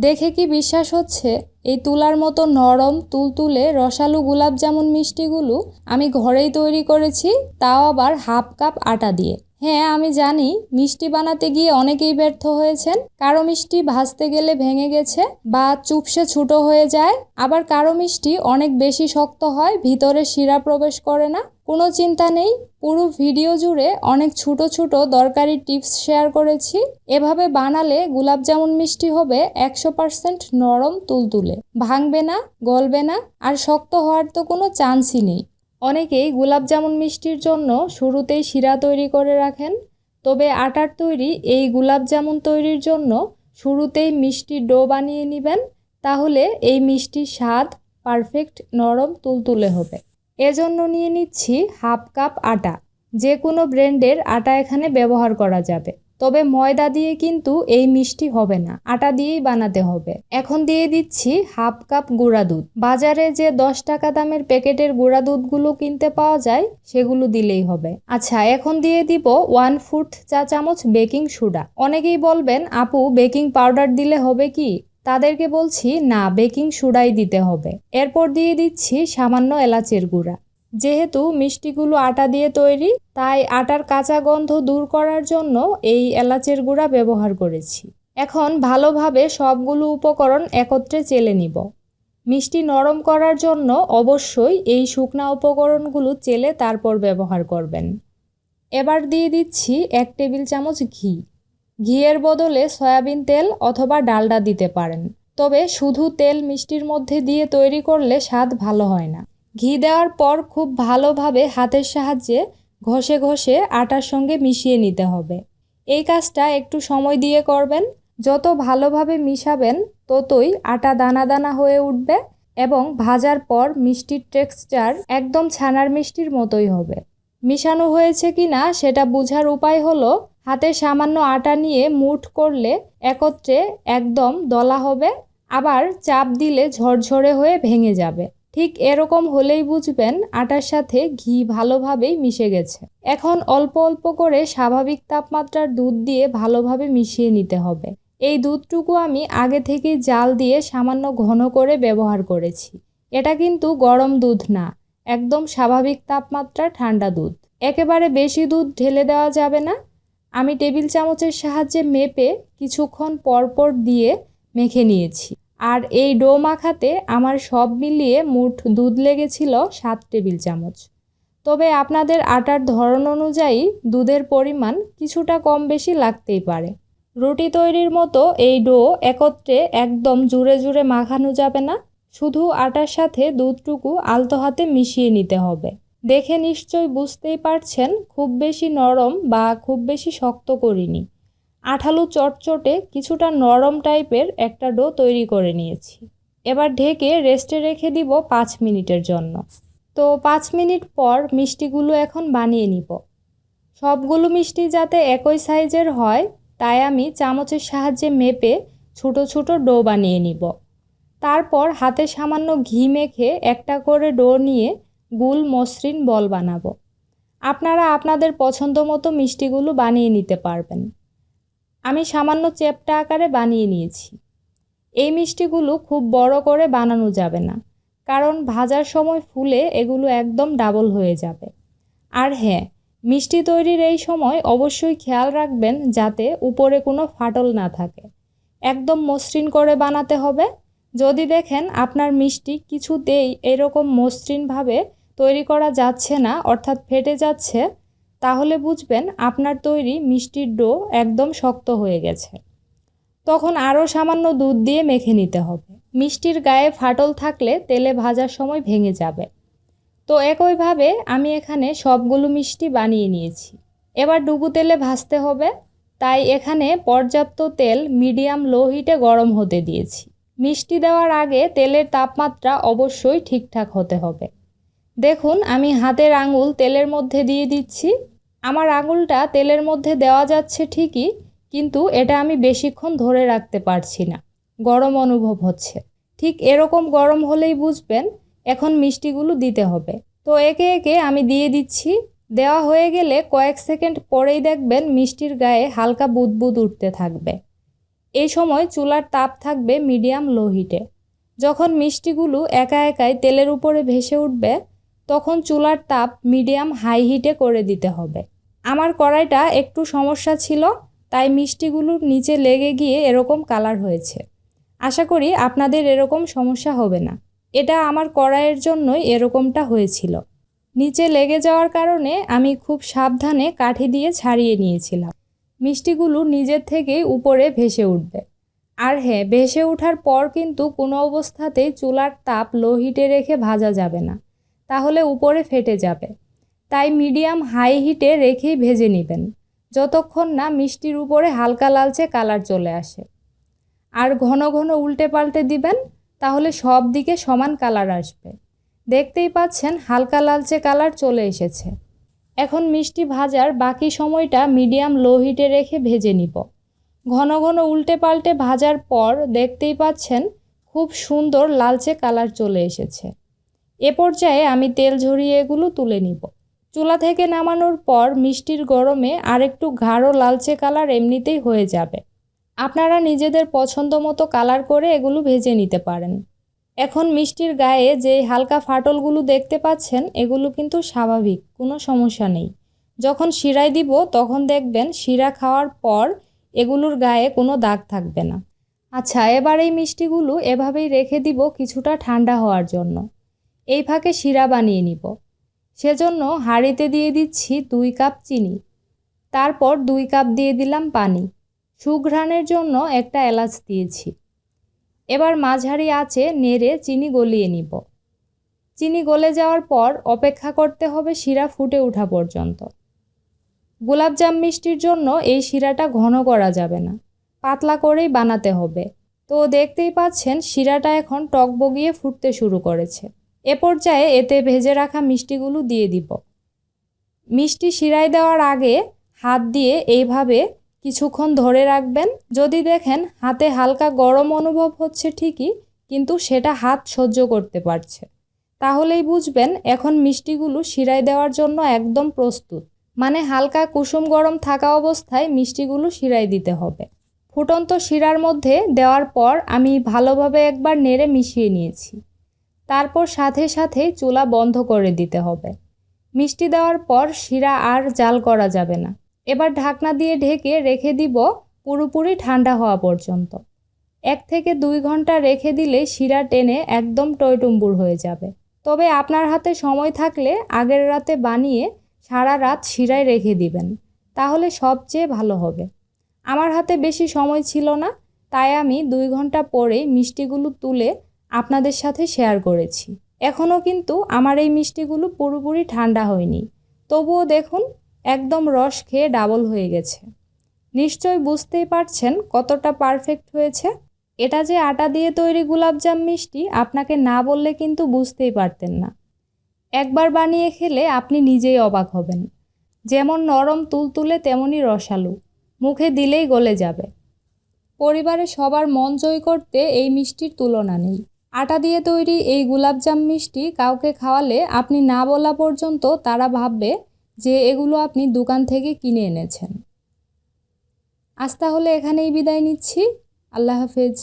দেখে কি বিশ্বাস হচ্ছে? এই তুলার মতো নরম, তুলতুলে, রসালো গোলাপ জামুন মিষ্টিগুলো আমি ঘরেই তৈরি করেছি, তাও আবার হাফ কাপ আটা দিয়ে। হ্যাঁ আমি জানি, মিষ্টি বানাতে গিয়ে অনেকেই ব্যর্থ হয়েছেন। কারও মিষ্টি ভাজতে গেলে ভেঙে গেছে বা চুপসে ছোটো হয়ে যায়। আবার কারও মিষ্টি অনেক বেশি শক্ত হয়, ভিতরে শিরা প্রবেশ করে না। কোনো চিন্তা নেই, পুরো ভিডিও জুড়ে অনেক ছোট ছোট দরকারি টিপস শেয়ার করেছি। এভাবে বানালে গোলাপ জামুন মিষ্টি হবে একশো নরম তুলতুলে। ভাঙবে না, গলবে না, আর শক্ত হওয়ার তো কোনো চান্সই নেই। অনেকেই গোলাপ জামুন মিষ্টির জন্য শুরুতেই শিরা তৈরি করে রাখেন, তবে আটার তৈরি এই গোলাপ জামুন তৈরির জন্য শুরুতেই মিষ্টি ডো বানিয়ে নেবেন, তাহলে এই মিষ্টির স্বাদ পারফেক্ট নরম তুলতুলে হবে। এজন্য নিয়ে নিচ্ছি হাফ কাপ আটা। যে কোনো ব্র্যান্ডের আটা এখানে ব্যবহার করা যাবে। তবে ময়দা দিয়ে কিন্তু এই মিষ্টি হবে না। আটা দিয়েই বানাতে হবে। এখন দিয়ে দিচ্ছি হাফ কাপ গুঁড়া দুধ। বাজারে যে দশ টাকা দামের প্যাকেটের গুঁড়া দুধগুলো কিনতে পাওয়া যায়, সেগুলো দিলেই হবে। আচ্ছা এখন দিয়ে দিব ওয়ান ফুট চা চামচ বেকিং সোডা। অনেকেই বলবেন, আপু, বেকিং পাউডার দিলে হবে কি? তাদেরকে বলছি, না, বেকিং সোডাই দিতে হবে। এরপর দিয়ে দিচ্ছি সামান্য এলাচের গুঁড়া। যেহেতু মিষ্টিগুলো আটা দিয়ে তৈরি, তাই আটার কাঁচা গন্ধ দূর করার জন্য এই এলাচের গুঁড়া ব্যবহার করেছি। এখন ভালোভাবে সবগুলো উপকরণ একত্রে চেলে নিব। মিষ্টি নরম করার জন্য অবশ্যই এই শুকনা উপকরণগুলো চেলে তারপর ব্যবহার করবেন। এবার দিয়ে দিচ্ছি এক টেবিল চামচ ঘি। ঘিয়ের বদলে সয়াবিন তেল অথবা ডালডা দিতে পারেন। তবে শুধু তেল মিষ্টির মধ্যে দিয়ে তৈরি করলে স্বাদ ভালো হয় না। ঘি দেওয়ার পর খুব ভালোভাবে হাতের সাহায্যে ঘষে ঘষে আটার সঙ্গে মিশিয়ে নিতে হবে। এই কাজটা একটু সময় দিয়ে করবেন। যত ভালোভাবে মিশাবেন, ততই আটা দানা দানা হয়ে উঠবে এবং ভাজার পর মিষ্টির টেক্সচার একদম ছানার মিষ্টির মতোই হবে। মিশানো হয়েছে কি না সেটা বোঝার উপায় হলো হাতে সামান্য আটা নিয়ে মুঠ করলে একত্রে একদম দলা হবে, আবার চাপ দিলে ঝরঝরে হয়ে ভেঙে যাবে। ঠিক এরকম হলেই বুঝবেন আটার সাথে ঘি ভালোভাবেই মিশে গেছে। এখন অল্প অল্প করে স্বাভাবিক তাপমাত্রার দুধ দিয়ে ভালোভাবে মিশিয়ে নিতে হবে। এই দুধটুকু আমি আগে থেকেই জাল দিয়ে সামান্য ঘন করে ব্যবহার করেছি। এটা কিন্তু গরম দুধ না, একদম স্বাভাবিক তাপমাত্রা ঠান্ডা দুধ। একেবারে বেশি দুধ ঢেলে দেওয়া যাবে না। আমি টেবিল চামচের সাহায্যে মেপে কিছুক্ষণ পরপর দিয়ে মেখে নিয়েছি। আর এই ডো মাখাতে আমার সব মিলিয়ে মুঠ দুধ লেগেছিল সাত টেবিল চামচ। তবে আপনাদের আটার ধরন অনুযায়ী দুধের পরিমাণ কিছুটা কম বেশি লাগতেই পারে। রুটি তৈরির মতো এই ডো একত্রে একদম জুড়ে জুড়ে মাখানো যাবে না। শুধু আটার সাথে দুধটুকু আলতো হাতে মিশিয়ে নিতে হবে। দেখে নিশ্চয় বুঝতেই পারছেন, খুব বেশি নরম বা খুব বেশি শক্ত করিনি। আঠালো চটচটে কিছুটা নরম টাইপের একটা ডো তৈরি করে নিয়েছি। এবার ঢেকে রেস্টে রেখে দিব পাঁচ মিনিটের জন্য। তো পাঁচ মিনিট পর মিষ্টিগুলো এখন বানিয়ে নিব। সবগুলো মিষ্টি যাতে একই সাইজের হয়, তাই আমি চামচের সাহায্যে মেপে ছোট ছোট ডো বানিয়ে নিব। তারপর হাতে সামান্য ঘি মেখে একটা করে ডো নিয়ে গুল মসৃণ বল বানাবো। আপনারা আপনাদের পছন্দ মতো মিষ্টিগুলো বানিয়ে নিতে পারবেন। আমি সামান্য চেপটা আকারে বানিয়ে নিয়েছি। এই মিষ্টিগুলো খুব বড় করে বানানো যাবে না, কারণ ভাজার সময় ফুলে এগুলো একদম ডাবল হয়ে যাবে। আর হ্যাঁ মিষ্টি তৈরির এই সময় অবশ্যই খেয়াল রাখবেন যাতে উপরে কোনো ফাটল না থাকে। একদম মসৃণ করে বানাতে হবে। যদি দেখেন আপনার মিষ্টি কিছুতেই এরকম মসৃণভাবে তৈরি করা যাচ্ছে না, অর্থাৎ ফেটে যাচ্ছে, তাহলে বুঝবেন আপনার তৈরি মিষ্টির ডো একদম শক্ত হয়ে গেছে। তখন আরও সামান্য দুধ দিয়ে মেখে নিতে হবে। মিষ্টির গায়ে ফাটল থাকলে তেলে ভাজার সময় ভেঙে যাবে। তো একইভাবে আমি এখানে সবগুলো মিষ্টি বানিয়ে নিয়েছি। এবার ডুবু তেলে ভাজতে হবে, তাই এখানে পর্যাপ্ত তেল মিডিয়াম লো হিটে গরম হতে দিয়েছি। মিষ্টি দেওয়ার আগে তেলের তাপমাত্রা অবশ্যই ঠিকঠাক হতে হবে। দেখুন, আমি হাতের আঙুল তেলের মধ্যে দিয়ে দিচ্ছি। আমার আঙুলটা তেলের মধ্যে দেওয়া যাচ্ছে ঠিকই, কিন্তু এটা আমি বেশিক্ষণ ধরে রাখতে পারছি না। গরম অনুভব হচ্ছে। ঠিক এরকম গরম হলেই বুঝবেন, এখন মিষ্টিগুলো দিতে হবে। তো একে একে আমি দিয়ে দিচ্ছি। দেওয়া হয়ে গেলে কয়েক সেকেন্ড পরেই দেখবেন মিষ্টির গায়ে হালকা বুদবুদ উঠতে থাকবে। এই সময় চুলার তাপ থাকবে মিডিয়াম লো হিটে। যখন মিষ্টিগুলো একা একাই তেলের উপরে ভেসে উঠবে তখন চুলার তাপ মিডিয়াম হাই হিটে করে দিতে হবে। আমার কড়াইটা একটু সমস্যা ছিল, তাই মিষ্টিগুলো নিচে লেগে গিয়ে এরকম কালার হয়েছে। আশা করি আপনাদের এরকম সমস্যা হবে না। এটা আমার কড়াইয়ের জন্যই এরকমটা হয়েছিল। নিচে লেগে যাওয়ার কারণে আমি খুব সাবধানে কাঠি দিয়ে ছাড়িয়ে নিয়েছিলাম। মিষ্টিগুলো নিজের থেকেই উপরে ভেসে উঠবে। আর হ্যাঁ ভেসে ওঠার পর কিন্তু কোনো অবস্থাতেই চুলার তাপ লো হিটে রেখে ভাজা যাবে না। তাহলে উপরে ফেটে যাবে। তাই মিডিয়াম হাই হিটে রেখেই ভেজে নেবেন। যতক্ষণ না মিষ্টির উপরে হালকা লালচে কালার চলে আসে। আর ঘন ঘন উল্টে পাল্টে দিবেন, তাহলে সব দিকে সমান কালার আসবে। দেখতেই পাচ্ছেন হালকা লালচে কালার চলে এসেছে। এখন মিষ্টি ভাজার বাকি সময়টা মিডিয়াম লো হিটে রেখে ভেজে নিব। ঘন ঘন উল্টে পাল্টে ভাজার পর দেখতেই পাচ্ছেন খুব সুন্দর লালচে কালার চলে এসেছে। এ পর্যায়ে আমি তেল ঝরিয়ে এগুলো তুলে নিব। চুলা থেকে নামানোর পর মিষ্টির গরমে আরেকটু গাঢ় লালচে কালার এমনিতেই হয়ে যাবে। আপনারা নিজেদের পছন্দ মতো কালার করে এগুলো ভেজে নিতে পারেন। এখন মিষ্টির গায়ে যে হালকা ফাটলগুলো দেখতে পাচ্ছেন, এগুলো কিন্তু স্বাভাবিক, কোনো সমস্যা নেই। যখন শিরায় দিব, তখন দেখবেন শিরা খাওয়ার পর এগুলোর গায়ে কোনো দাগ থাকবে না। আচ্ছা এবার এই মিষ্টিগুলো এভাবেই রেখে দিব কিছুটা ঠান্ডা হওয়ার জন্য। এই ফাঁকে শিরা বানিয়ে নিব। সেজন্য হাঁড়িতে দিয়ে দিচ্ছি দুই কাপ চিনি। তারপর দুই কাপ দিয়ে দিলাম পানি। সুঘ্রাণের জন্য একটা এলাচ দিয়েছি। এবার মাঝারি আঁচে নেড়ে চিনি গলিয়ে নিব। চিনি গলে যাওয়ার পর অপেক্ষা করতে হবে শিরা ফুটে ওঠা পর্যন্ত। গোলাপজাম মিষ্টির জন্য এই শিরাটা ঘন করা যাবে না। পাতলা করেই বানাতে হবে। তো দেখতেই পাচ্ছেন শিরাটা এখন টক বগিয়ে ফুটতে শুরু করেছে। এ পর্যায়ে এতে ভেজে রাখা মিষ্টিগুলো দিয়ে দিব। মিষ্টি শিরায় দেওয়ার আগে হাত দিয়ে এইভাবে কিছুক্ষণ ধরে রাখবেন। যদি দেখেন হাতে হালকা গরম অনুভব হচ্ছে ঠিকই, কিন্তু সেটা হাত সহ্য করতে পারছে। তাহলেই বুঝবেন এখন মিষ্টিগুলো শিরায় দেওয়ার জন্য একদম প্রস্তুত। মানে হালকা কুসুম গরম থাকা অবস্থায় মিষ্টিগুলো শিরায় দিতে হবে। ফুটন্ত শিরার মধ্যে দেওয়ার পর আমি ভালোভাবে একবার নেড়ে মিশিয়ে নিয়েছি। তারপর সাথে সাথে চুলা বন্ধ করে দিতে হবে। মিষ্টি দেওয়ার পর শিরা আর জাল করা যাবে না। এবার ঢাকনা দিয়ে ঢেকে রেখে দিব পুরোপুরি ঠান্ডা হওয়া পর্যন্ত। এক থেকে দুই ঘণ্টা রেখে দিলে শিরা টেনে একদম টয়টুম্বুর হয়ে যাবে। তবে আপনার হাতে সময় থাকলে আগের রাতে বানিয়ে সারা রাত শিরায় রেখে দিবেন, তাহলে সবচেয়ে ভালো হবে। আমার হাতে বেশি সময় ছিল না, তাই আমি দুই ঘণ্টা পরেই মিষ্টিগুলো তুলে আপনাদের সাথে শেয়ার করেছি। এখনও কিন্তু আমার এই মিষ্টিগুলো পুরোপুরি ঠান্ডা হয়নি। তবুও দেখুন, একদম রস খেয়ে ডাবল হয়ে গেছে। নিশ্চয় বুঝতেই পারছেন কতটা পারফেক্ট হয়েছে। এটা যে আটা দিয়ে তৈরি গোলাপজাম মিষ্টি, আপনাকে না বললে কিন্তু বুঝতেই পারতেন না। একবার বানিয়ে খেলে আপনি নিজেই অবাক হবেন। যেমন নরম তুলতুলে তেমনই রসালু। মুখে দিলেই গলে যাবে। পরিবারে সবার মন জয় করতে এই মিষ্টির তুলনা নেই। আটা দিয়ে তৈরি এই গুলাবজাম মিষ্টি কাউকে খাওয়ালে আপনি না বলা পর্যন্ত তারা ভাববে যে এগুলো আপনি দোকান থেকে কিনে এনেছেন। আজ তাহলে এখানেই বিদায় নিচ্ছি। আল্লাহ হাফেজ।